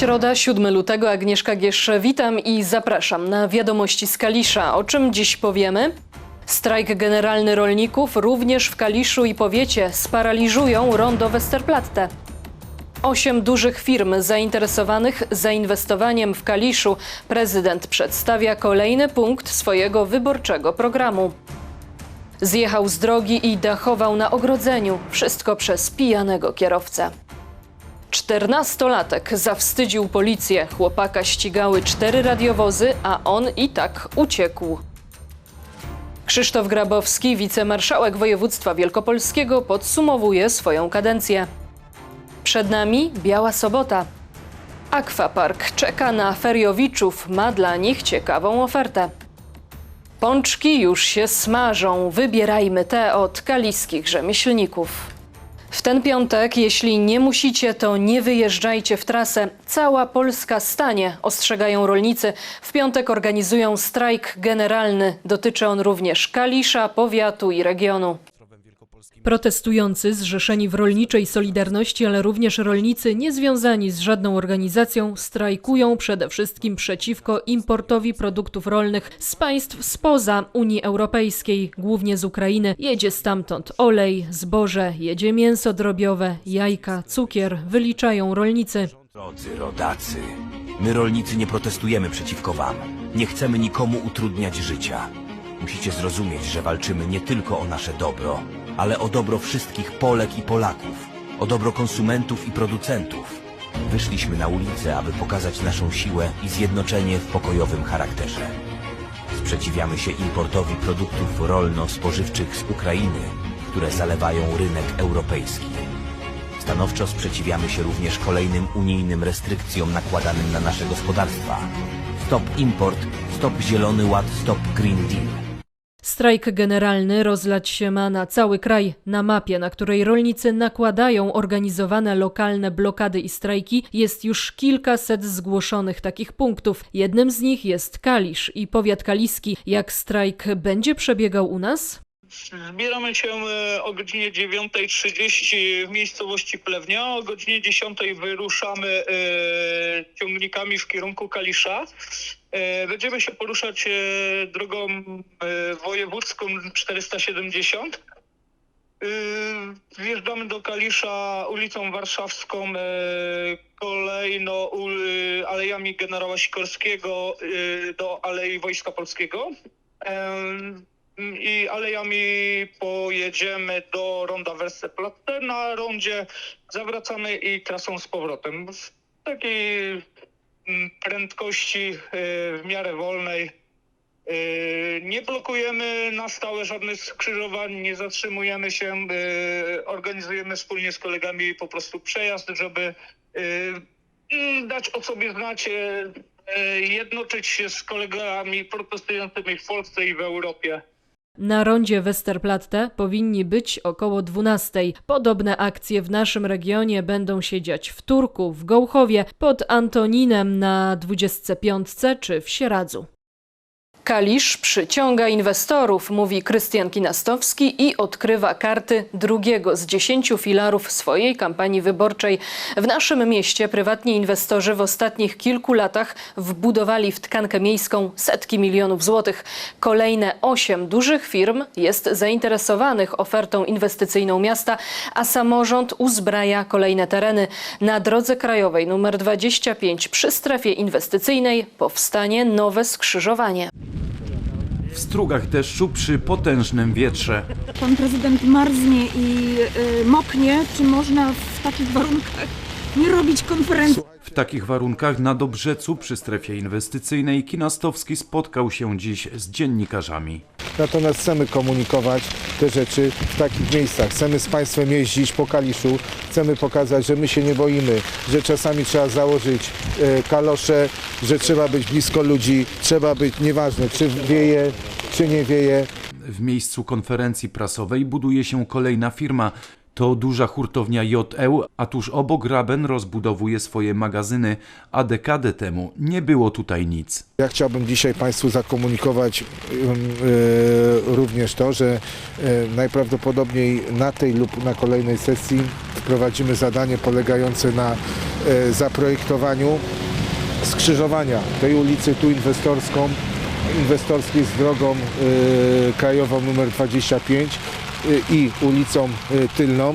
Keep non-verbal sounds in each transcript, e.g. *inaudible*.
Środa, 7 lutego. Agnieszka Giesz, witam i zapraszam na wiadomości z Kalisza. O czym dziś powiemy? Strajk generalny rolników również w Kaliszu i powiecie sparaliżują rondo Westerplatte. Osiem dużych firm zainteresowanych zainwestowaniem w Kaliszu. Prezydent przedstawia kolejny punkt swojego wyborczego programu. Zjechał z drogi i dachował na ogrodzeniu. Wszystko przez pijanego kierowcę. Czternastolatek zawstydził policję. Chłopaka ścigały cztery radiowozy, a on i tak uciekł. Krzysztof Grabowski, wicemarszałek województwa wielkopolskiego, podsumowuje swoją kadencję. Przed nami Biała Sobota. Aquapark czeka na feriowiczów, ma dla nich ciekawą ofertę. Pączki już się smażą, wybierajmy te od kaliskich rzemieślników. W ten piątek, jeśli nie musicie, to nie wyjeżdżajcie w trasę. Cała Polska stanie, ostrzegają rolnicy. W piątek organizują strajk generalny. Dotyczy on również Kalisza, powiatu i regionu. Protestujący zrzeszeni w rolniczej Solidarności, ale również rolnicy niezwiązani z żadną organizacją strajkują przede wszystkim przeciwko importowi produktów rolnych z państw spoza Unii Europejskiej, głównie z Ukrainy. Jedzie stamtąd olej, zboże, jedzie mięso drobiowe, jajka, cukier, wyliczają rolnicy. Drodzy rodacy, my rolnicy nie protestujemy przeciwko wam. Nie chcemy nikomu utrudniać życia. Musicie zrozumieć, że walczymy nie tylko o nasze dobro, ale o dobro wszystkich Polek i Polaków, o dobro konsumentów i producentów. Wyszliśmy na ulicę, aby pokazać naszą siłę i zjednoczenie w pokojowym charakterze. Sprzeciwiamy się importowi produktów rolno-spożywczych z Ukrainy, które zalewają rynek europejski. Stanowczo sprzeciwiamy się również kolejnym unijnym restrykcjom nakładanym na nasze gospodarstwa. Stop import, stop zielony ład, stop green deal. Strajk generalny rozlać się ma na cały kraj. Na mapie, na której rolnicy nakładają organizowane lokalne blokady i strajki, jest już kilkaset zgłoszonych takich punktów. Jednym z nich jest Kalisz i powiat kaliski. Jak strajk będzie przebiegał u nas? Zbieramy się e, o godzinie 9.30 w miejscowości Plewnia. O godzinie 10.00 wyruszamy e, ciągnikami w kierunku Kalisza. E, Będziemy się poruszać drogą wojewódzką 470. E, Wjeżdżamy do Kalisza ulicą Warszawską, kolejno alejami generała Sikorskiego do Alei Wojska Polskiego. Em, i alejami pojedziemy do ronda Westerplatte. Na rondzie zawracamy i trasą z powrotem. W takiej mm, prędkości e, w miarę wolnej. E, Nie blokujemy na stałe żadnych skrzyżowań, nie zatrzymujemy się. e, Organizujemy wspólnie z kolegami po prostu przejazd, żeby mm, dać o sobie znać, jednoczyć się z kolegami protestującymi w Polsce i w Europie. Na rondzie Westerplatte powinni być około 12. Podobne akcje w naszym regionie będą się dziać w Turku, w Gołchowie, pod Antoninem na 25 czy w Sieradzu. Kalisz przyciąga inwestorów, mówi Krystian Kinastowski i odkrywa karty drugiego z dziesięciu filarów swojej kampanii wyborczej. W naszym mieście prywatni inwestorzy w ostatnich kilku latach wbudowali w tkankę miejską setki milionów złotych. Kolejne osiem dużych firm jest zainteresowanych ofertą inwestycyjną miasta, a samorząd uzbraja kolejne tereny. Na drodze krajowej nr 25 przy strefie inwestycyjnej powstanie nowe skrzyżowanie. W strugach deszczu przy potężnym wietrze. pan prezydent marznie i y, moknie, czy można w takich warunkach nie robić konferencji? W takich warunkach na Dobrzecu przy strefie inwestycyjnej Kinastowski spotkał się dziś z dziennikarzami. Natomiast chcemy komunikować te rzeczy w takich miejscach. Chcemy z Państwem jeździć po Kaliszu. Chcemy pokazać, że my się nie boimy, że czasami trzeba założyć e, kalosze, że trzeba być blisko ludzi, trzeba być, nieważne czy wieje, czy nie wieje, W miejscu konferencji prasowej buduje się kolejna firma. To duża hurtownia JEU, a tuż obok Raben rozbudowuje swoje magazyny, a dekadę temu nie było tutaj nic. Ja chciałbym dzisiaj Państwu zakomunikować ym, y, również to, że y, najprawdopodobniej na tej lub na kolejnej sesji prowadzimy zadanie polegające na e, zaprojektowaniu skrzyżowania tej ulicy tu inwestorską, inwestorskiej z drogą e, krajową numer 25 e, i ulicą e, tylną.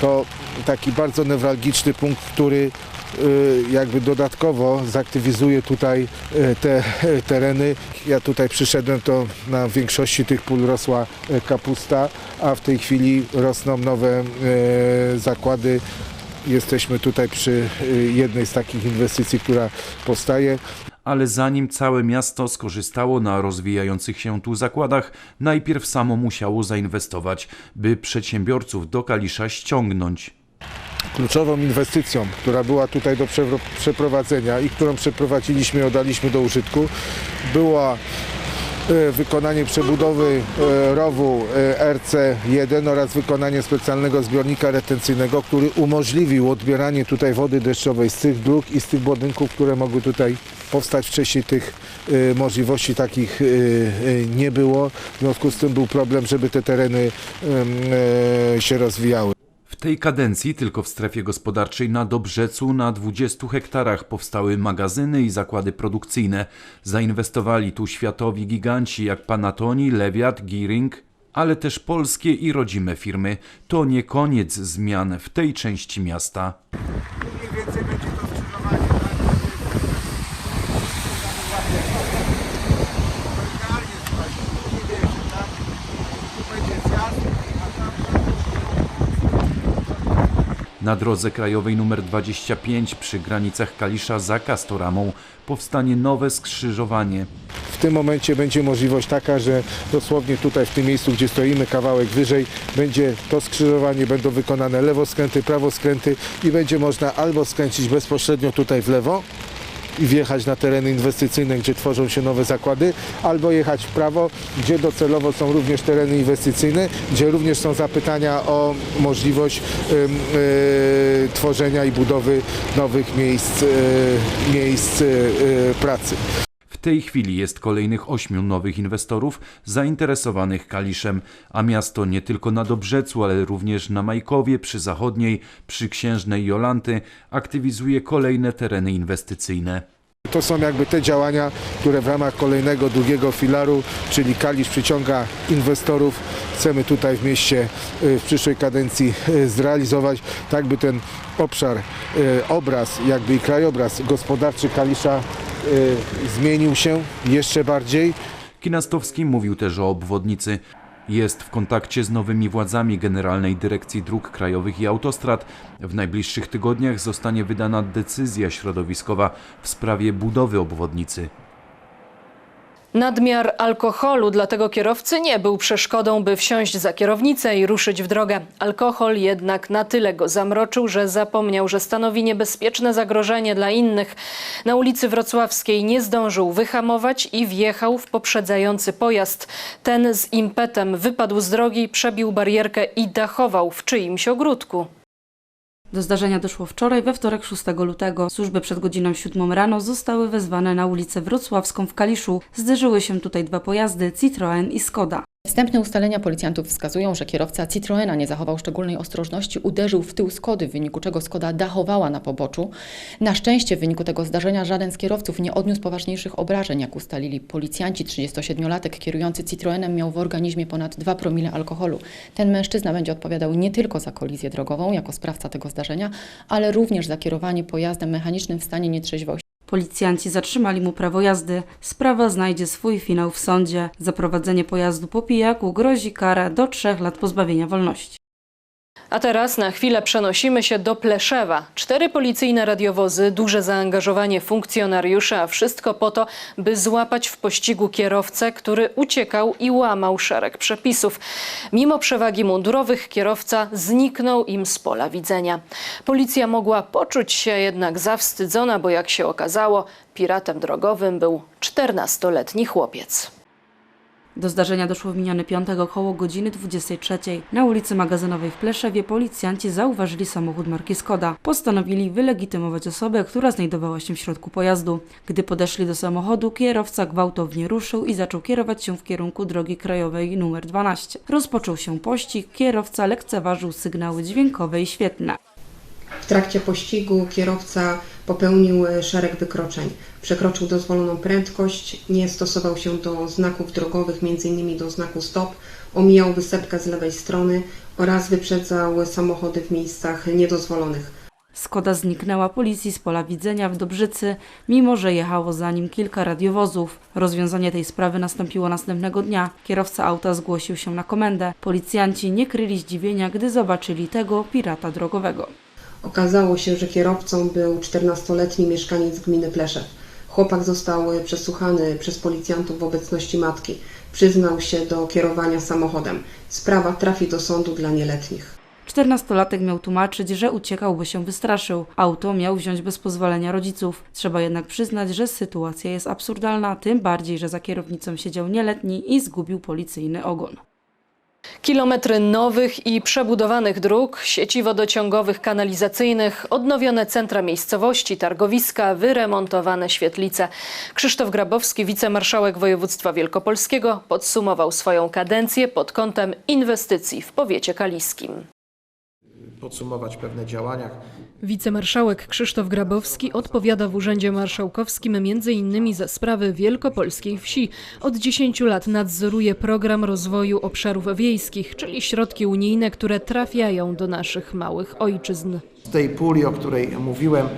To taki bardzo newralgiczny punkt, który y, jakby dodatkowo zaktywizuje tutaj y, te y, *laughs* tereny. Ja tutaj przyszedłem, to na większości tych pól rosła y, kapusta, a w tej chwili rosną nowe y, zakłady. Jesteśmy tutaj przy y, jednej z takich inwestycji, która powstaje. Ale zanim całe miasto skorzystało na rozwijających się tu zakładach, najpierw samo musiało zainwestować, by przedsiębiorców do Kalisza ściągnąć. Kluczową inwestycją, która była tutaj do przeprowadzenia i którą przeprowadziliśmy i oddaliśmy do użytku, była e, wykonanie przebudowy e, rowu e, RC1 oraz wykonanie specjalnego zbiornika retencyjnego, który umożliwił odbieranie tutaj wody deszczowej z tych dróg i z tych budynków, które mogły tutaj powstać wcześniej. Tych e, możliwości takich e, e, nie było. W związku z tym był problem, żeby te tereny e, się rozwijały. W tej kadencji tylko w strefie gospodarczej na Dobrzecu na 20 hektarach powstały magazyny i zakłady produkcyjne. Zainwestowali tu światowi giganci jak Panatoni, Lewiat, Giring, ale też polskie i rodzime firmy. To nie koniec zmian w tej części miasta. Na drodze krajowej nr 25 przy granicach Kalisza za Kastoramą powstanie nowe skrzyżowanie. W tym momencie będzie możliwość taka, że dosłownie tutaj w tym miejscu, gdzie stoimy, kawałek wyżej, będzie to skrzyżowanie, będą wykonane lewoskręty, prawoskręty i będzie można albo skręcić bezpośrednio tutaj w lewo i wjechać na tereny inwestycyjne, gdzie tworzą się nowe zakłady, albo jechać w prawo, gdzie docelowo są również tereny inwestycyjne, gdzie również są zapytania o możliwość ym, y, tworzenia i budowy nowych miejsc, y, miejsc y, y, pracy. W tej chwili jest kolejnych ośmiu nowych inwestorów zainteresowanych Kaliszem, a miasto nie tylko na Dobrzecu, ale również na Majkowie, przy Zachodniej, przy Księżnej Jolanty aktywizuje kolejne tereny inwestycyjne. To są jakby te działania, które w ramach kolejnego drugiego filaru, czyli Kalisz przyciąga inwestorów, chcemy tutaj w mieście y, w przyszłej kadencji y, zrealizować, tak by ten obszar, y, obraz, jakby i krajobraz gospodarczy Kalisza zmienił się jeszcze bardziej. Kinastowski mówił też o obwodnicy. Jest w kontakcie z nowymi władzami Generalnej Dyrekcji Dróg Krajowych i Autostrad. W najbliższych tygodniach zostanie wydana decyzja środowiskowa w sprawie budowy obwodnicy. Nadmiar alkoholu dla tego kierowcy nie był przeszkodą, by wsiąść za kierownicę i ruszyć w drogę. Alkohol jednak na tyle go zamroczył, że zapomniał, że stanowi niebezpieczne zagrożenie dla innych. Na ulicy Wrocławskiej nie zdążył wyhamować i wjechał w poprzedzający pojazd. Ten z impetem wypadł z drogi, przebił barierkę i dachował w czyimś ogródku. Do zdarzenia doszło wczoraj, we wtorek 6 lutego. Służby przed godziną 7 rano zostały wezwane na ulicę Wrocławską w Kaliszu. Zderzyły się tutaj dwa pojazdy, Citroen i Skoda. Wstępne ustalenia policjantów wskazują, że kierowca Citroena nie zachował szczególnej ostrożności, uderzył w tył Skody, w wyniku czego Skoda dachowała na poboczu. Na szczęście w wyniku tego zdarzenia żaden z kierowców nie odniósł poważniejszych obrażeń, jak ustalili policjanci. 37-latek kierujący Citroenem miał w organizmie ponad 2 promile alkoholu. Ten mężczyzna będzie odpowiadał nie tylko za kolizję drogową jako sprawca tego zdarzenia, ale również za kierowanie pojazdem mechanicznym w stanie nietrzeźwości. Policjanci zatrzymali mu prawo jazdy. Sprawa znajdzie swój finał w sądzie. Za prowadzenie pojazdu po pijaku grozi kara do trzech lat pozbawienia wolności. A teraz na chwilę przenosimy się do Pleszewa. Cztery policyjne radiowozy, duże zaangażowanie funkcjonariuszy, a wszystko po to, by złapać w pościgu kierowcę, który uciekał i łamał szereg przepisów. Mimo przewagi mundurowych kierowca zniknął im z pola widzenia. Policja mogła poczuć się jednak zawstydzona, bo jak się okazało, piratem drogowym był 14-letni chłopiec. Do zdarzenia doszło w miniony piątek około godziny 23. Na ulicy Magazynowej w Pleszewie policjanci zauważyli samochód marki Skoda. Postanowili wylegitymować osobę, która znajdowała się w środku pojazdu. Gdy podeszli do samochodu, kierowca gwałtownie ruszył i zaczął kierować się w kierunku drogi krajowej nr 12. Rozpoczął się pościg, kierowca lekceważył sygnały dźwiękowe i świetlne. W trakcie pościgu kierowca popełnił e, szereg wykroczeń. Przekroczył dozwoloną prędkość, nie stosował się do znaków drogowych, m.in. do znaku stop, omijał wysepkę z lewej strony oraz wyprzedzał samochody w miejscach niedozwolonych. Skoda zniknęła policji z pola widzenia w Dobrzycy, mimo że jechało za nim kilka radiowozów. Rozwiązanie tej sprawy nastąpiło następnego dnia. Kierowca auta zgłosił się na komendę. Policjanci nie kryli zdziwienia, gdy zobaczyli tego pirata drogowego. Okazało się, że kierowcą był 14-letni mieszkaniec gminy Pleszew. Chłopak został przesłuchany przez policjantów w obecności matki. Przyznał się do kierowania samochodem. Sprawa trafi do sądu dla nieletnich. Czternastolatek miał tłumaczyć, że uciekał, bo się wystraszył. Auto miał wziąć bez pozwolenia rodziców. Trzeba jednak przyznać, że sytuacja jest absurdalna, tym bardziej, że za kierownicą siedział nieletni i zgubił policyjny ogon. Kilometry nowych i przebudowanych dróg, sieci wodociągowych, kanalizacyjnych, odnowione centra miejscowości, targowiska, wyremontowane świetlice. Krzysztof Grabowski, wicemarszałek województwa wielkopolskiego, podsumował swoją kadencję pod kątem inwestycji w powiecie kaliskim. Podsumować pewne działania. Wicemarszałek Krzysztof Grabowski odpowiada w Urzędzie Marszałkowskim m.in. za sprawy wielkopolskiej wsi. Od 10 lat nadzoruje program rozwoju obszarów wiejskich, czyli środki unijne, które trafiają do naszych małych ojczyzn. Z tej puli, o której mówiłem,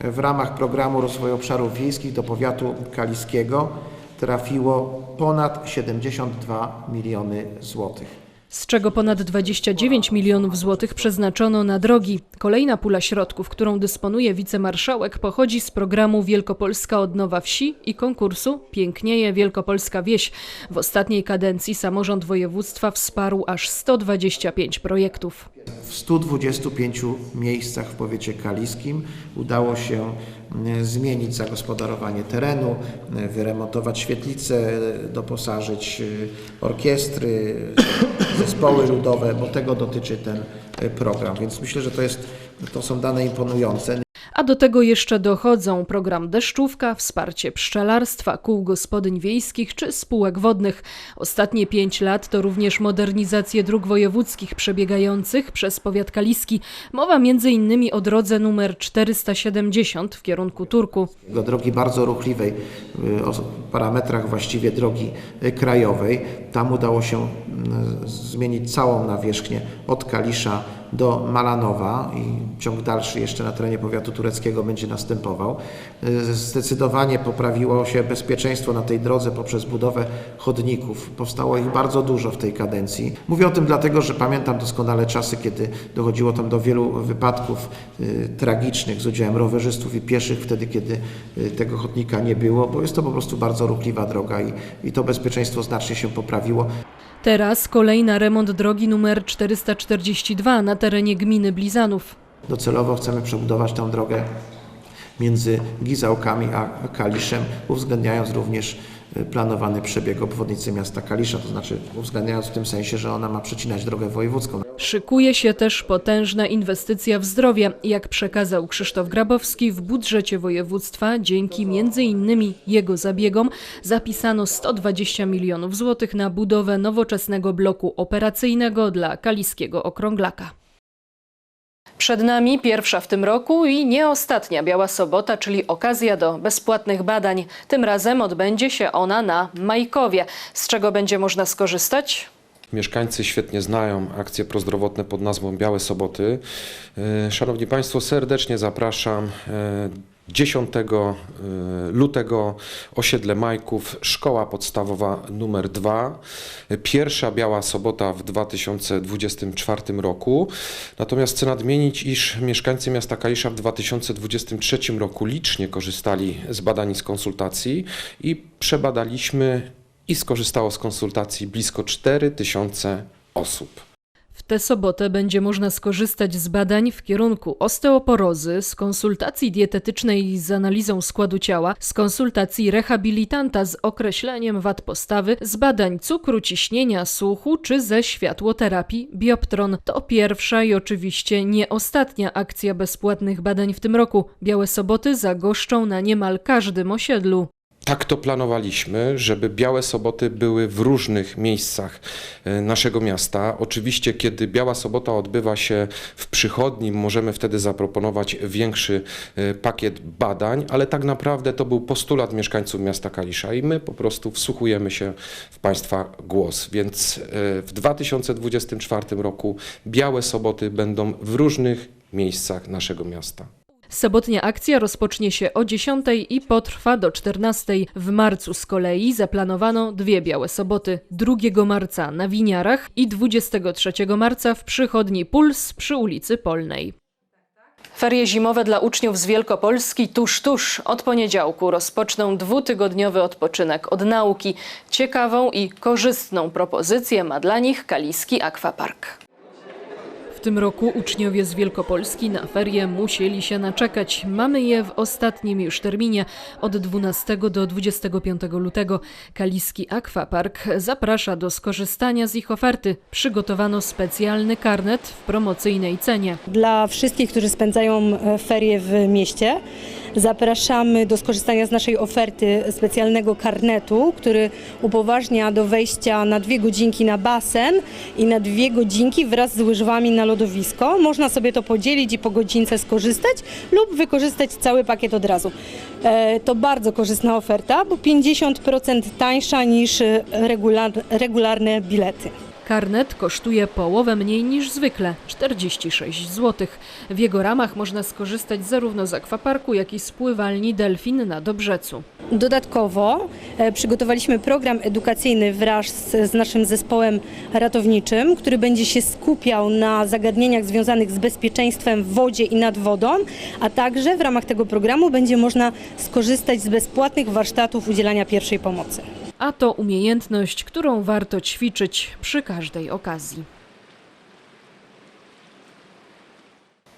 w ramach programu rozwoju obszarów wiejskich do powiatu kaliskiego trafiło ponad 72 miliony złotych. Z czego ponad 29 milionów złotych przeznaczono na drogi. Kolejna pula środków, którą dysponuje wicemarszałek, pochodzi z programu Wielkopolska Odnowa Wsi i konkursu Pięknieje Wielkopolska Wieś. W ostatniej kadencji samorząd województwa wsparł aż 125 projektów. W 125 miejscach w powiecie kaliskim udało się zmienić zagospodarowanie terenu, mm, wyremontować świetlice, doposażyć y, orkiestry, zespoły ludowe, bo tego dotyczy ten program. Więc myślę, że to, jest, to są dane imponujące. A do tego jeszcze dochodzą program Deszczówka, wsparcie pszczelarstwa, kół gospodyń wiejskich czy spółek wodnych. Ostatnie pięć lat to również modernizacje dróg wojewódzkich przebiegających przez powiat kaliski. Mowa m.in. o drodze numer 470 w kierunku Turku. do drogi bardzo ruchliwej, y, o parametrach właściwie drogi y, krajowej. Tam udało się y, zmienić całą nawierzchnię od Kalisza do Malanowa i ciąg dalszy jeszcze na terenie powiatu tureckiego będzie następował. Y, Zdecydowanie poprawiło się bezpieczeństwo na tej drodze poprzez budowę chodników. Powstało ich bardzo dużo w tej kadencji. Mówię o tym dlatego, że pamiętam doskonale czasy, kiedy dochodziło tam do wielu wypadków y, tragicznych z udziałem rowerzystów i pieszych, wtedy kiedy y, tego chodnika nie było, bo jest to po prostu bardzo ruchliwa droga i, i to bezpieczeństwo znacznie się poprawiło. Teraz kolej na remont drogi numer 442 na terenie gminy Blizanów. Docelowo chcemy przebudować tę drogę między Gizałkami a Kaliszem, uwzględniając również y, planowany przebieg obwodnicy miasta Kalisza, to znaczy uwzględniając w tym sensie, że ona ma przecinać drogę wojewódzką. Szykuje się też potężna inwestycja w zdrowie. Jak przekazał Krzysztof Grabowski, w budżecie województwa dzięki m.in. jego zabiegom zapisano 120 milionów złotych na budowę nowoczesnego bloku operacyjnego dla kaliskiego okrąglaka. Przed nami pierwsza w tym roku i nie ostatnia Biała Sobota, czyli okazja do bezpłatnych badań. Tym razem odbędzie się ona na Majkowie. Z czego będzie można skorzystać? Mieszkańcy świetnie znają akcje prozdrowotne pod nazwą Białe Soboty. E, Szanowni Państwo, serdecznie zapraszam. e, 10 e, lutego osiedle Majków, szkoła podstawowa numer 2. Pierwsza Biała Sobota w 2024 roku. Natomiast chcę nadmienić, iż mieszkańcy miasta Kalisza w 2023 roku licznie korzystali z badań i z konsultacji i przebadaliśmy i skorzystało z konsultacji blisko 4 tysiące osób. W tę sobotę będzie można skorzystać z badań w kierunku osteoporozy, z konsultacji dietetycznej z analizą składu ciała, z konsultacji rehabilitanta z określeniem wad postawy, z badań cukru, ciśnienia, słuchu czy ze światłoterapii Bioptron. To pierwsza i oczywiście nie ostatnia akcja bezpłatnych badań w tym roku. Białe Soboty zagoszczą na niemal każdym osiedlu. Tak to planowaliśmy, żeby Białe Soboty były w różnych miejscach e, naszego miasta. Oczywiście, kiedy Biała Sobota odbywa się w przychodni, możemy wtedy zaproponować większy e, pakiet badań, ale tak naprawdę to był postulat mieszkańców miasta Kalisza i my po prostu wsłuchujemy się w Państwa głos. Więc e, w 2024 roku Białe Soboty będą w różnych miejscach naszego miasta. Sobotnia akcja rozpocznie się o 10 i potrwa do 14. W marcu z kolei zaplanowano dwie białe soboty. 2 marca na Winiarach i 23 marca w przychodni Puls przy ulicy Polnej. Ferie zimowe dla uczniów z Wielkopolski tuż, tuż. Od poniedziałku rozpoczną dwutygodniowy odpoczynek od nauki. Ciekawą i korzystną propozycję ma dla nich Kaliski Aquapark. Tym roku uczniowie z Wielkopolski na ferie musieli się naczekać. Mamy je w ostatnim już terminie od 12 do 25 lutego. Kaliski Aquapark zaprasza do skorzystania z ich oferty. Przygotowano specjalny karnet w promocyjnej cenie. Dla wszystkich, którzy spędzają e, ferie w mieście, zapraszamy do skorzystania z naszej oferty specjalnego karnetu, który upoważnia do wejścia na dwie godzinki na basen i na dwie godzinki wraz z łyżwami na lodowisko. Można sobie to podzielić i po godzince skorzystać lub wykorzystać cały pakiet od razu. E, To bardzo korzystna oferta, bo 50% tańsza niż regular, regularne bilety. Karnet kosztuje połowę mniej niż zwykle 46 zł. W jego ramach można skorzystać zarówno z akwaparku, jak i z pływalni Delfin na Dobrzecu. Dodatkowo e, przygotowaliśmy program edukacyjny wraz z, z naszym zespołem ratowniczym, który będzie się skupiał na zagadnieniach związanych z bezpieczeństwem w wodzie i nad wodą, a także w ramach tego programu będzie można skorzystać z bezpłatnych warsztatów udzielania pierwszej pomocy. A to umiejętność, którą warto ćwiczyć przy każdej okazji.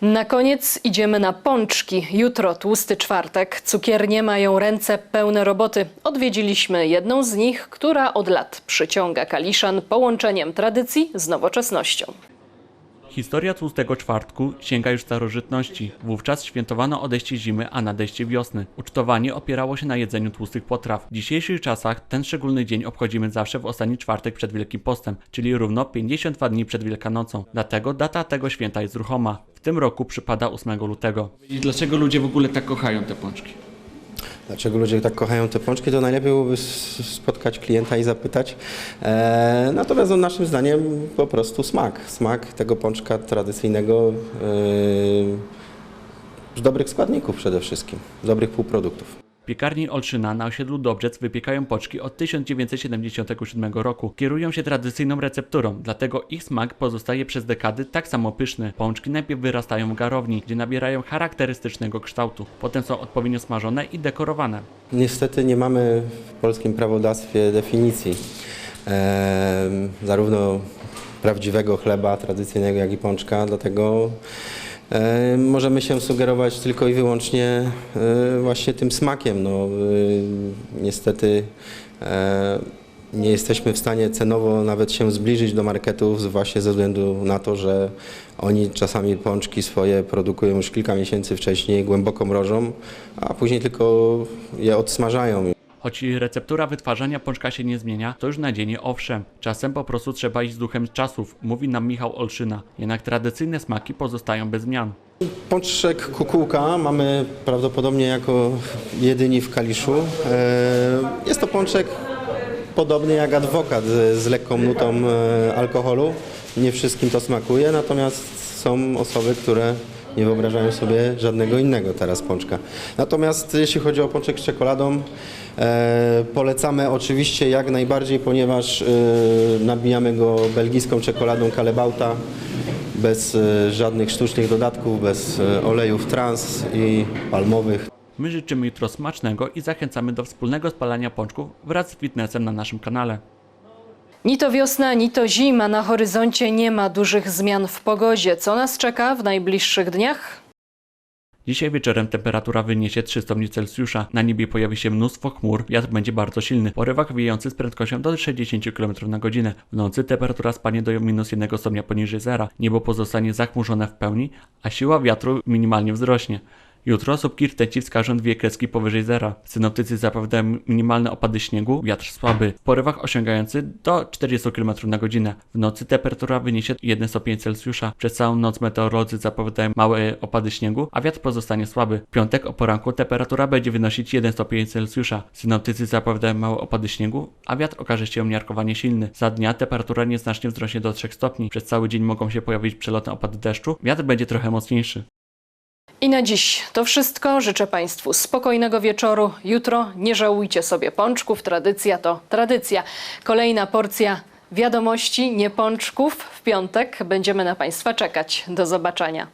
Na koniec idziemy na pączki. Jutro tłusty czwartek. Cukiernie mają ręce pełne roboty. Odwiedziliśmy jedną z nich, która od lat przyciąga Kaliszan połączeniem tradycji z nowoczesnością. Historia tłustego czwartku sięga już starożytności. Wówczas świętowano odejście zimy, a nadejście wiosny. Ucztowanie opierało się na jedzeniu tłustych potraw. W dzisiejszych czasach ten szczególny dzień obchodzimy zawsze w ostatni czwartek przed Wielkim Postem, czyli równo 52 dni przed Wielkanocą. Dlatego data tego święta jest ruchoma. W tym roku przypada 8 lutego. I dlaczego ludzie w ogóle tak kochają te pączki? Dlaczego ludzie tak kochają te pączki, to najlepiej byłoby spotkać klienta i zapytać. E, natomiast no, naszym zdaniem po prostu smak. Smak tego pączka tradycyjnego e, z dobrych składników przede wszystkim, z dobrych półproduktów. Piekarni Olszyna na osiedlu Dobrzec wypiekają pączki od 1977 roku. Kierują się tradycyjną recepturą, dlatego ich smak pozostaje przez dekady tak samo pyszny. Pączki najpierw wyrastają w garowni, gdzie nabierają charakterystycznego kształtu. Potem są odpowiednio smażone i dekorowane. Niestety nie mamy w polskim prawodawstwie definicji e, zarówno prawdziwego chleba tradycyjnego, jak i pączka, dlatego możemy się sugerować tylko i wyłącznie e, właśnie tym smakiem. No, e, niestety e, nie jesteśmy w stanie cenowo nawet się zbliżyć do marketów właśnie ze względu na to, że oni czasami pączki swoje produkują już kilka miesięcy wcześniej, głęboko mrożą, a później tylko je odsmażają. Choć receptura wytwarzania pączka się nie zmienia, to już nadzienie owszem. Czasem po prostu trzeba iść z duchem czasów, mówi nam Michał Olszyna. Jednak tradycyjne smaki pozostają bez zmian. Pączek kukułka mamy prawdopodobnie jako jedyni w Kaliszu. E, Jest to pączek podobny jak adwokat z z lekką nutą e, alkoholu. Nie wszystkim to smakuje, natomiast są osoby, które nie wyobrażają sobie żadnego innego teraz pączka. Natomiast jeśli chodzi o pączek z czekoladą, e, polecamy oczywiście jak najbardziej, ponieważ e, nabijamy go belgijską czekoladą Kalebauta bez e, żadnych sztucznych dodatków, bez e, olejów trans i palmowych. My życzymy jutro smacznego i zachęcamy do wspólnego spalania pączków wraz z fitnessem na naszym kanale. Ni to wiosna, ni to zima. Na horyzoncie nie ma dużych zmian w pogodzie. Co nas czeka w najbliższych dniach? Dzisiaj wieczorem temperatura wyniesie 3 stopni Celsjusza. Na niebie pojawi się mnóstwo chmur, wiatr będzie bardzo silny. Porywak wiejący z prędkością do 60 km na godzinę. W nocy temperatura spadnie do minus 1 stopnia poniżej zera. Niebo pozostanie zachmurzone w pełni, a siła wiatru minimalnie wzrośnie. Jutro słupki rtęci wskażą dwie kreski powyżej zera. Synoptycy zapowiadają minimalne opady śniegu, wiatr słaby, w porywach osiągający do 40 km na godzinę. W nocy temperatura wyniesie 1 stopień Celsjusza. Przez całą noc meteorolodzy zapowiadają małe opady śniegu, a wiatr pozostanie słaby. W piątek o poranku temperatura będzie wynosić 1 stopień Celsjusza. Synoptycy zapowiadają małe opady śniegu, a wiatr okaże się umiarkowanie silny. Za dnia temperatura nieznacznie wzrośnie do 3 stopni. Przez cały dzień mogą się pojawić przelotne opady deszczu, wiatr będzie trochę mocniejszy. I na dziś to wszystko. Życzę Państwu spokojnego wieczoru. Jutro nie żałujcie sobie pączków. Tradycja to tradycja. Kolejna porcja wiadomości, nie pączków. W piątek będziemy na Państwa czekać. Do zobaczenia.